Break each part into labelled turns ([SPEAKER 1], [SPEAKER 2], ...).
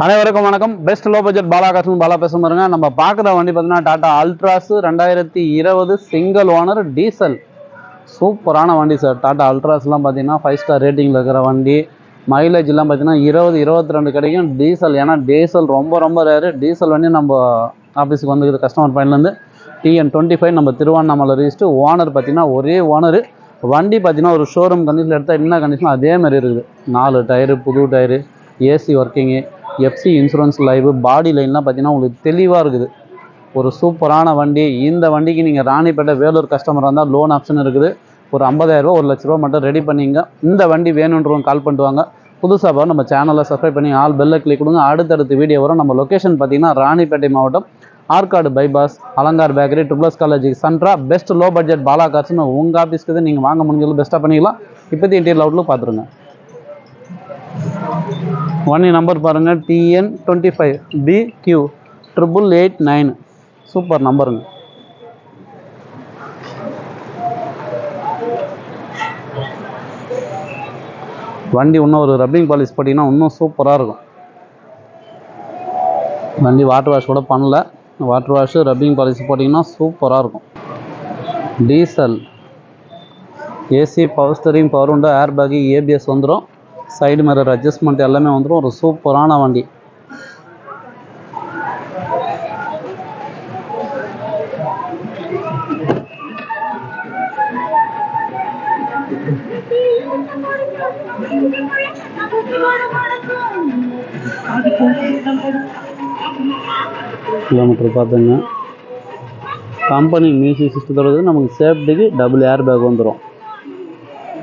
[SPEAKER 1] அனைவருக்கும் வணக்கம். Best low budget Balakasan Bala பேச பாருங்க. நம்ம பார்க்குற வண்டி பார்த்தீங்கன்னா டாடா அல்ட்ராஸ் ரெண்டாயிரத்தி இருபது சிங்கிள் ஓனர் டீசல் சூப்பரான வண்டி சார் டாடா அல்ட்ராஸ்லாம் பார்த்தீங்கன்னா ஃபைவ் ஸ்டார் ரேட்டிங்கில் இருக்கிற வண்டி. மைலேஜ்லாம் பார்த்தீங்கன்னா இருபது இருபத்தி ரெண்டு கிடைக்கும். டீசல் ஏன்னா டீசல் ரொம்ப ரொம்ப ரேரு டீசல் வண்டி நம்ம ஆஃபீஸுக்கு வந்துக்குது கஸ்டமர் பாயிண்ட்லேருந்து டிஎன் டுவெண்ட்டி ஃபைவ் நம்ம திருவண்ணாமலை ரீஸ்ட்டு ஓனர் பார்த்தீங்கன்னா ஒரே ஓனர் வண்டி பார்த்தீங்கன்னா ஒரு ஷோரூம் கண்டிஷனில் எடுத்தால் என்ன கண்டிஷன் அதே மாதிரி இருக்குது. நாலு டயரு புது tyre AC working FC insurance live body லைன்லாம் பார்த்தீங்கன்னா உங்களுக்கு தெளிவாக இருக்குது. ஒரு சூப்பரான வண்டி. இந்த வண்டிக்கு நீங்கள் ராணிப்பேட்டை வேலூர் கஸ்டமர் இருந்தால் லோன் ஆப்ஷன் இருக்குது. ஒரு 50000 ஒரு லட்ச ரூபா மட்டும் ரெடி பண்ணிங்க. இந்த வண்டி வேணுன்றவங்க கால் பண்ணுவாங்க புதுசாக பாரு நம்ம சேனலை சப்ஸ்கிரைப் பண்ணி ஆல் பெல்லை கிளிக் கொடுங்க. அடுத்தடுத்து வீடியோ வரும். நம்ம லொக்கேஷன் பார்த்தீங்கன்னா ராணிப்பேட்டை மாவட்டம் Arcot bypass Alankar bakery triples college சன்ட்ரா best low budget Bala கார்ஸ்னு உங்கள் ஆஃபீஸ்க்கு நீங்கள் வாங்க முடிஞ்சது பெஸ்ட்டாக பண்ணிக்கலாம். இப்போதைய இன்டீரியல் அவுட்லும் பார்த்துருங்க. வண்டி நம்பர் பாருங்கள் TN twenty five B Q triple eight nine super நம்பருங்க வண்டி இன்னும் ஒரு ரப்பிங் பாலிஷ் போட்டிங்கன்னா இன்னும் சூப்பராக இருக்கும். வண்டி வாட்டர் வாஷ் கூட பண்ணல. வாட்டர் வாஷு ரப்பிங் பாலிஷ் போட்டிங்கன்னா சூப்பராக இருக்கும். Diesel AC power steering power உண்டு ஏர் பேக்கு ஏபிஎஸ் வந்துடும் சைடு மிரர் அட்ஜஸ்ட்மெண்ட் எல்லாமே வந்துடும் ஒரு சூப்பரான வண்டி. கிலோமீட்டர் பார்த்துங்க. கம்பெனி மியூசிக் சிஸ்டத்தோடது நமக்கு சேஃப்டிக்கு டபுள் ஏர் பேக் வந்துடும்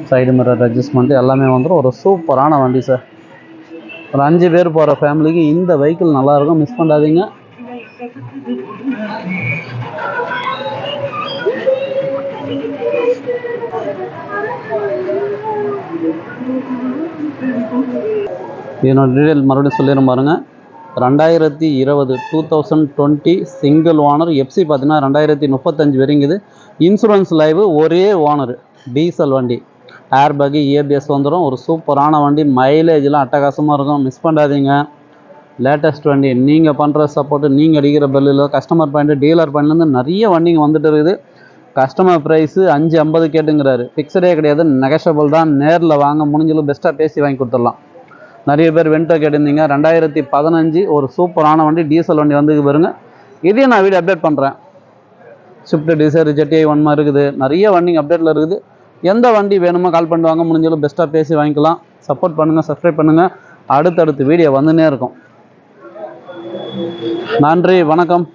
[SPEAKER 1] சைடு மிரர் அட்ஜஸ்ட்மெண்ட் எல்லாமே வந்துடும் ஒரு சூப்பரான வண்டி சார் ஒரு அஞ்சு பேர் போகிற ஃபேமிலிக்கு இந்த வெஹிக்கிள் நல்லாயிருக்கும். மிஸ் பண்ணாதீங்க. இதனோட டீட்டெயில் மறுபடியும் சொல்லிடும் பாருங்கள் ரெண்டாயிரத்தி இருபது two thousand twenty single owner FC பார்த்தீங்கன்னா ரெண்டாயிரத்தி முப்பத்தஞ்சு வரைங்குது இன்சூரன்ஸ் லைவு ஒரே ஓனர் டீசல் வண்டி. ஏர் பேக்கு ஏபிஎஸ் வந்துடும் ஒரு சூப்பரான வண்டி. மைலேஜ்லாம் அட்டகாசமாக இருக்கும். மிஸ் பண்ணாதீங்க. லேட்டஸ்ட் வண்டி. நீங்கள் பண்ணுற சப்போர்ட்டு நீங்கள் அடிக்கிற பெல்லில் கஸ்டமர் பாயிண்ட்டு டீலர் பாயிண்ட்லேருந்து நிறைய வண்டிங்க வந்துட்டு இருக்குது. கஸ்டமர் ப்ரைஸு அஞ்சு ஐம்பது கேட்டுங்கிறாரு. ஃபிக்ஸடே கிடையாது. நெகஷபிள் தான். நேரில் வாங்க முடிஞ்சளவு பெஸ்ட்டாக பேசி வாங்கி கொடுத்துடலாம். நிறைய பேர் வென்டோ கேட்டிருந்தீங்க. ரெண்டாயிரத்தி பதினஞ்சு ஒரு சூப்பரான வண்டி. டீசல் வண்டி வந்து பாருங்க. இதையும் நான் வீடியோ அப்டேட் பண்ணுறேன் ஸ்விஃப்ட் டிசைர் ஜெட்டிஐ ஒன்மா இருக்குது. நிறைய வண்டிங்க அப்டேட்டில் இருக்குது. எந்த வண்டி வேணுமோ கால் பண்ணுவாங்க வாங்க. முடிஞ்சளவு பெஸ்ட்டாக பேசி வாங்கிக்கலாம். சப்போர்ட் பண்ணுங்கள் சப்ஸ்கிரைப் பண்ணுங்கள் அடுத்தடுத்து வீடியோ வந்துன்னே இருக்கும். நன்றி வணக்கம்.